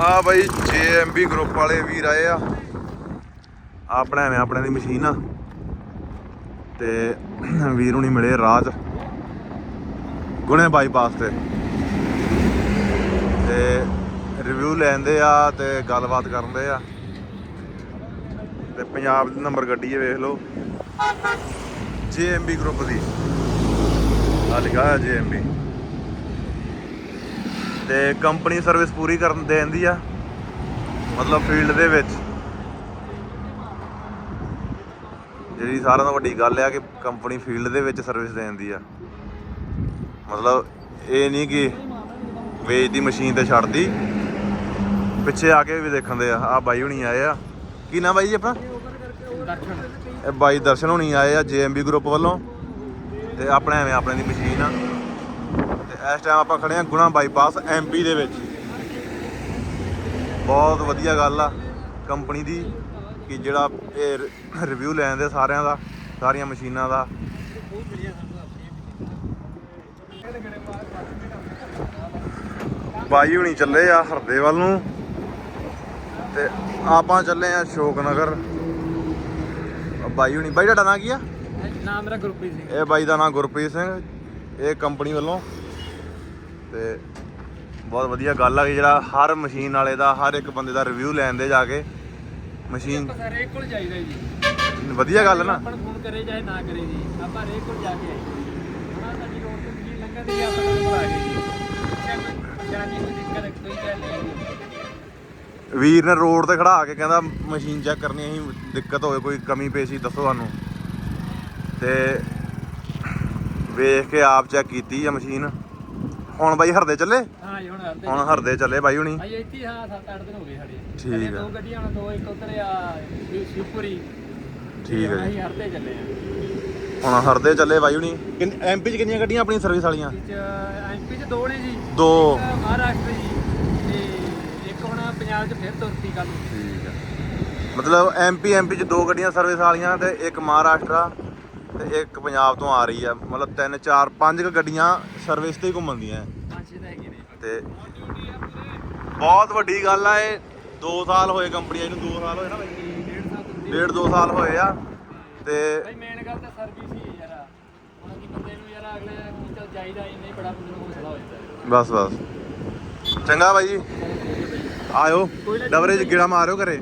ਆ ਬਾਈ ਜੇਐਮਬੀ ਗਰੁੱਪ ਵਾਲੇ ਵੀਰ ਆਏ ਆ। ਆਪਣੇ ਐਵੇਂ, ਆਪਣੇ ਦੀ ਮਸ਼ੀਨ ਆ। ਤੇ ਵੀਰ ਹੁਣੀ ਮਿਲੇ ਰਾਜ। ਗੁਣੇ ਬਾਈਪਾਸ ਤੇ। ਤੇ ਰਿਵਿਊ ਲੈਂਦੇ ਆ ਤੇ ਗੱਲਬਾਤ ਕਰਦੇ ਆ। ਤੇ ਪੰਜਾਬ ਦੀ ਨੰਬਰ ਗੱਡੀ ਹੈ ਵੇਖ ਲਓ। ਜੇਐਮਬੀ ਗਰੁੱਪ ਦੀ। ਆ ਲਿਖਾ ਹੈ ਜੇਐਮਬੀ ਤੇ ਕੰਪਨੀ ਸਰਵਿਸ ਪੂਰੀ ਕਰਨ ਦੇਂਦੀ ਆ ਮਤਲਬ ਫੀਲਡ ਦੇ ਵਿੱਚ। ਜਿਹੜੀ ਸਾਰਿਆਂ ਤੋਂ ਵੱਡੀ ਗੱਲ ਆ ਕਿ ਕੰਪਨੀ ਫੀਲਡ ਦੇ ਵਿੱਚ ਸਰਵਿਸ ਦੇਂਦੀ ਆ। ਮਤਲਬ ਇਹ ਨਹੀਂ ਕਿ ਵੇਚਦੀ ਮਸ਼ੀਨ ਤੇ ਛੱਡਦੀ ਪਿੱਛੇ ਆ ਕੇ ਵੀ ਦੇਖਣ ਦੇ ਆ ਆ ਬਾਈ ਹੁਣੀ ਆਏ ਆ। ਕੀ ਨਾਮ ਬਾਈ ਜੀ ਆਪਣਾ? ਇਹ ਬਾਈ ਦਰਸ਼ਨ ਹੁਣੀ ਆਏ ਆ ਜੇਐਮਬੀ ਗਰੁੱਪ ਵੱਲੋਂ। ਤੇ ਆਪਣੇ ਐਵੇਂ ਆਪਣੇ ਦੀ ਮਸ਼ੀਨ ਆ। ਇਸ ਟਾਈਮ ਆਪਾਂ ਖੜੇ ਆ ਗੁਣਾ ਬਾਈਪਾਸ ਐਮਪੀ ਦੇ ਵਿੱਚ। ਬਹੁਤ ਵਧੀਆ ਗੱਲ ਆ ਕੰਪਨੀ ਦੀ ਕਿ ਜਿਹੜਾ ਇਹ ਰਿਵਿਊ ਲੈਣ ਦੇ ਸਾਰਿਆਂ ਦਾ ਸਾਰੀਆਂ ਮਸ਼ੀਨਾਂ ਦਾ। ਬਾਈ ਹੁਣੀ ਚੱਲੇ ਆ ਹਰਦੇ ਵੱਲ ਨੂੰ। ਤੇ ਆਪਾਂ ਚੱਲੇ ਆ ਸ਼ੋਕਨਗਰ ਬਾਈ ਹੁਣੀ ਬਾਈ ਤੁਹਾਡਾ ਨਾਂ ਕੀ ਆ? ਨਾਮ ਮੇਰਾ ਗੁਰਪ੍ਰੀਤ ਸਿੰਘ। ਇਹ ਬਾਈ ਦਾ ਨਾਮ ਗੁਰਪ੍ਰੀਤ ਸਿੰਘ। ਇਹ ਕੰਪਨੀ ਵੱਲੋਂ ਤੇ ਬਹੁਤ ਵਧੀਆ ਗੱਲ ਆ ਕਿ ਜਿਹੜਾ ਹਰ ਮਸ਼ੀਨ ਵਾਲੇ ਦਾ ਹਰ ਇੱਕ ਬੰਦੇ ਦਾ ਰਿਵਿਊ ਲੈਂਦੇ ਜਾ ਕੇ ਮਸ਼ੀਨ ਆਪਾਂ ਸਾਰੇ ਕੋਲ ਜਾਈਦਾ ਜੀ। ਵਧੀਆ ਗੱਲ ਨਾ। ਆਪਾਂ ਨੂੰ ਫੋਨ ਕਰੇ ਚਾਹੇ ਨਾ ਕਰੇ ਜੀ। ਆਪਾਂ ਹਰੇਕ ਕੋਲ ਜਾ ਕੇ ਆਈਏ ਉਹਨਾਂ ਸਾਡੀ ਰੋਡ ਤੇ ਮਸ਼ੀਨ ਲੰਘਣ ਦੀ ਆਪਾਂ ਨੂੰ ਬੁਲਾ ਕੇ ਜੀ। ਚਾਹੇ ਕੋਈ ਪਰੇਸ਼ਾਨੀ ਕੋਈ ਦਿੱਕਤ ਕੋਈ ਗੱਲ ਨਹੀਂ ਵੀਰ ਨੇ ਰੋਡ ਤੇ ਖੜਾ ਕੇ ਕਹਿੰਦਾ ਮਸ਼ੀਨ ਚੈੱਕ ਕਰਨੀ ਅਸੀਂ ਦਿੱਕਤ ਹੋਵੇ ਕੋਈ ਕਮੀ ਪੇਸ਼ੀ ਦੱਸੋ ਸਾਨੂੰ। ਤੇ ਵੇਖ ਕੇ ਆਪ ਚੈੱਕ ਕੀਤੀ ਆ ਮਸ਼ੀਨ। ਹੁਣ ਬਾਈ ਹਰਦੇ ਚੱਲੇ? ਹਾਂ ਜੀ ਹੁਣ ਹਰਦੇ ਹੁਣ ਹਰਦੇ ਚੱਲੇ ਬਾਈ ਹੁਣੀ। ਆਈ ਇੱਥੇ ਹਾਂ 7-8 ਦਿਨ ਹੋ ਗਏ ਸਾਡੇ। ਠੀਕ ਆ। ਦੋ ਗੱਡੀਆਂ ਹੁਣ ਦੋ ਇੱਕ ਉਧਰ ਆ ਸ਼ਿਵਪੁਰੀ। ਠੀਕ ਹੈ ਜੀ। ਅਸੀਂ ਹਰਦੇ ਚੱਲੇ ਆ। ਹੁਣ ਹਰਦੇ ਚੱਲੇ ਬਾਈ ਹੁਣੀ। ਐਮਪੀ ਚ ਕਿੰਨੀਆਂ ਗੱਡੀਆਂ ਆਪਣੀ ਸਰਵਿਸ ਵਾਲੀਆਂ? ਵਿੱਚ ਐਮਪੀ ਚ ਦੋ ਨੇ ਜੀ। ਦੋ। ਇੱਕ ਮਹਾਰਾਸ਼ਟਰ ਜੀ ਤੇ ਇੱਕ ਹੁਣ ਪੰਜਾਬ ਚ ਫਿਰ ਤੁਰਤੀ ਕੱਲ ਠੀਕ ਹੈ ਮਤਲਬ ਐਮਪੀ ਐਮਪੀ ਚ ਦੋ ਗੱਡੀਆਂ ਸਰਵਿਸ ਵਾਲੀਆਂ ਤੇ ਇੱਕ ਮਹਾਰਾਸ਼ਟਰ ਤੇ ਇੱਕ ਪੰਜਾਬ ਤੋਂ ਆ ਰਹੀ ਆ। ਮਤਲਬ ਤਿੰਨ ਚਾਰ ਪੰਜ ਕੁ ਗੱਡੀਆਂ ਸਰਵਿਸ ਤੇ ਹੀ ਛੇ ਤਾਂ ਬਹੁਤ ਵੱਡੀ ਗੱਲ ਆ ਇਹ। 2 ਸਾਲ ਹੋਏ ਕੰਪਨੀ ਇਹਨੂੰ 2 ਸਾਲ ਹੋਏ ਨਾ ਬਾਈ। ਡੇਢ ਸਾਲ ਤੋਂ ਡੇਢ 2 ਸਾਲ ਹੋਏ ਆ। ਤੇ ਬਈ ਮੇਨ ਗੱਲ ਤਾਂ ਸਰਵਿਸ ਹੀ ਹੈ ਯਾਰ। ਹੁਣ ਕੀ ਬੰਦੇ ਨੂੰ ਯਾਰ ਅਗਲੇ ਨੂੰ ਚੱਲ ਚਾਹੀਦਾ ਹੀ ਨਹੀਂ ਬੜਾ ਬੰਦੇ ਨੂੰ ਹੌਸਲਾ ਹੋ। ਜਾਂਦਾ ਬਸ ਬਸ। ਚੰਗਾ ਬਾਈ ਜੀ। ਆਇਓ। ਡਬਰੇ ਚ ਗੇੜਾ ਮਾਰਿਓ ਘਰੇ।